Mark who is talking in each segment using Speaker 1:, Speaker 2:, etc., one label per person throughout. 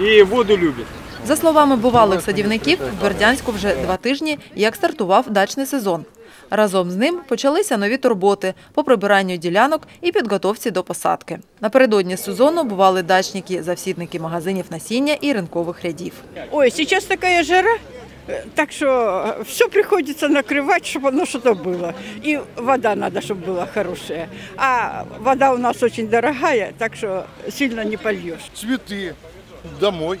Speaker 1: И воду любит.
Speaker 2: За словами бувалих садівників, в Бердянську вже два тижні, як стартував дачний сезон. Разом з ним почалися нові турботи по прибиранню ділянок і підготовці до посадки. Напередодні сезону бували дачники, завсідники магазинів насіння і ринкових рядів.
Speaker 3: Ой, сейчас така жара, так что все приходится накрывать, чтобы оно что-то было. И вода надо, чтобы была хорошая. А вода у нас очень дорогая, так что сильно не польешь.
Speaker 4: цветы домой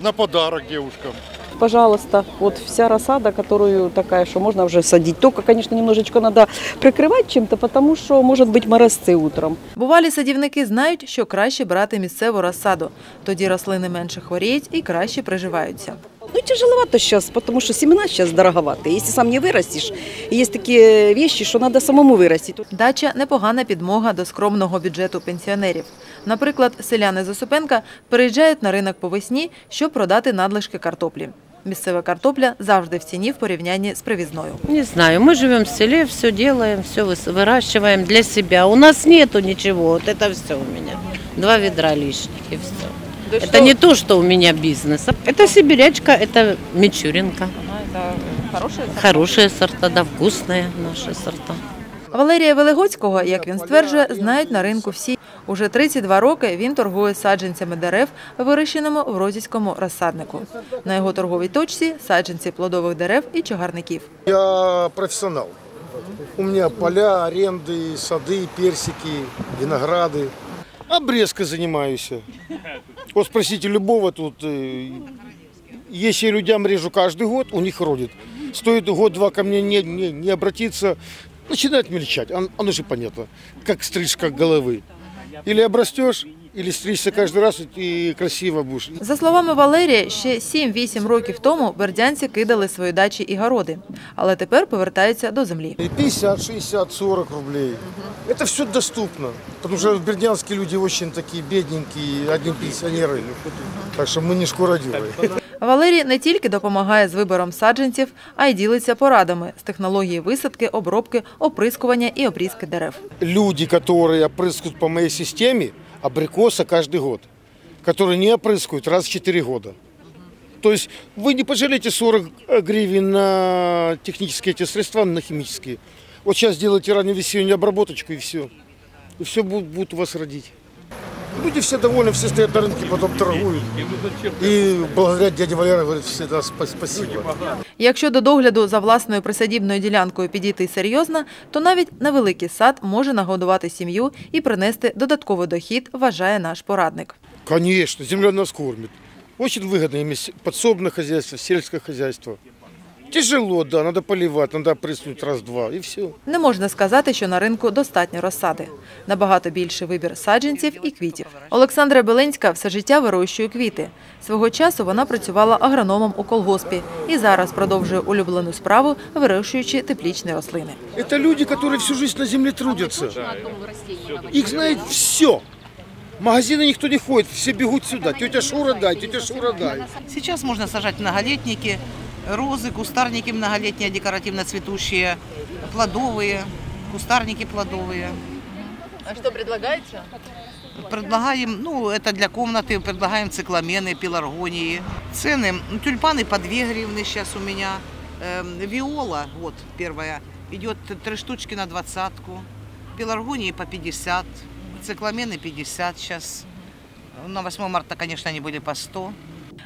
Speaker 4: на подарок девушкам.
Speaker 5: пожалуйста, вот вся рассада, которую такая, что можно уже садить. Только, конечно, немножечко надо прикрывать чем-то, потому что может быть морозцы утром.
Speaker 2: Бувалі садівники знають, що краще брати місцеву розсаду. Тоді рослини менше хворіють і краще приживаються.
Speaker 5: Ну, тяжеловато сейчас, потому что семена сейчас дороговатые. Если сам не вырастешь, есть такие вещи, что надо самому вырастить.
Speaker 2: Дача – непогана підмога до скромного бюджету пенсіонерів. Наприклад, селяни з Осипенка переїжджають на ринок по весні, щоб продати надлишки картоплі. Місцева картопля завжди в ціні в порівнянні з привізною.
Speaker 6: Не знаю, мы живем в селе, все делаем, все выращиваем для себя. У нас нету ничего, вот это все у меня. Два ведра лишних и все. это не то, что у меня бизнес. Это сибирячка, это мичуринка. Хорошие сорта, да, вкусные наши сорта.
Speaker 2: Валерія Велегоцького, як він стверджує, знають на ринку всі. Уже 32 роки він торгує саджанцями дерев, вирощеними в Розівському розсаднику. На його торговій точці – саджанці плодових дерев і чагарників.
Speaker 4: Я профессионал. У меня поля, аренды, сады, персики, винограды. Обрезкой занимаюсь. Вот спросите любого тут. э, Если людям режу каждый год, у них родит. Стоит год-два ко мне не, не, не обратиться, начинает мельчать. Оно же понятно, как стрижка головы. Или обрастешь, или стричься каждый раз, и красиво будешь.
Speaker 2: За словами Валерія, ще 7-8 років тому бердянці кидали свої дачі і городи, але тепер повертаються до землі.
Speaker 4: И 50, 60, 40 рублей. Это все доступно. Потому что бердянские люди очень такие бедненькие, одни пенсионеры. Так что мы не шкуродеры.
Speaker 2: Валерій не тільки допомагає з вибором саджанців, а й ділиться порадами з технології висадки, обробки, оприскування і обрізки дерев.
Speaker 4: Люди, которые опрыскивают по моей системе, абрикоса каждый год. Которые не опрыскивают раз в 4 года. То есть вы не пожалеете 40 гривен на технические эти средства, на химические. Вот сейчас делайте раннюю весеннюю обработочку и все. И все будут, будут у вас родить. Люди все довольны, все стоят на рынке, потом торгуют. И благодаря дяде Валере говорят всегда спа- спасибо.
Speaker 2: Якщо до догляду за власною присадібною ділянкою підійти серйозно, то навіть невеликий сад може нагодувати сім'ю і принести додатковий дохід, вважає наш порадник.
Speaker 4: Конечно, земля нас кормит. Очень выгодно иметь подсобное хозяйство, сельское хозяйство. Тяжело, да, надо поливать, надо опрыскнуть раз-два, и все.
Speaker 2: Не можна сказати, що на ринку достатньо розсади. Набагато більший вибір саджанців і квітів. Олександра Белинська все життя вирощує квіти. Свого часу вона працювала агрономом у колгоспі і зараз продовжує улюблену справу, вирощуючи теплічні рослини.
Speaker 4: Это люди, которые всю жизнь на земле трудятся. Их знает все. В магазины никто не ходит, все бегут сюда. Тетя Шура дай, тетя Шура дай.
Speaker 7: Сейчас можно сажать многолетники, розы, кустарники многолетние, декоративно цветущие, плодовые, кустарники плодовые.
Speaker 2: А що предлагається?
Speaker 7: Предлагаем, ну, это для комнаты, предлагаем цикламены, пеларгонии. Цены, ну, тюльпаны по 2 гривны сейчас у меня. Эм, виола, вот первая, идет три штучки на двадцатку. Пеларгонии по 50, цикламены 50 сейчас. На 8 марта, конечно, они были по 100.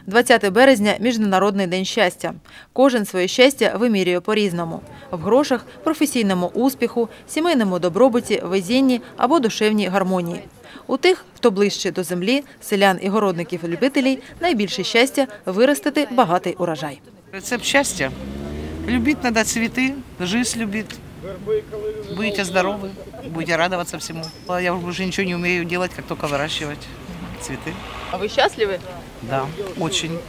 Speaker 2: 20 березня – Міжнародний день щастя. Кожен своє щастя вимірює по-різному – в грошах, професійному успіху, сімейному добробуті, везінні або душевній гармонії. У тих, хто ближче до землі, селян і городників-любителей, найбільше щастя – виростити багатий урожай.
Speaker 7: Рецепт счастья. Любить надо цветы, жизнь любит. Будете здоровы, будете радоваться всему. А Я уже ничего не умею делать, как только выращивать цветы.
Speaker 2: А вы счастливы?
Speaker 7: Да, очень.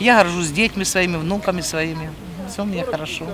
Speaker 7: Я горжусь детьми своими, внуками своими. Все у меня хорошо.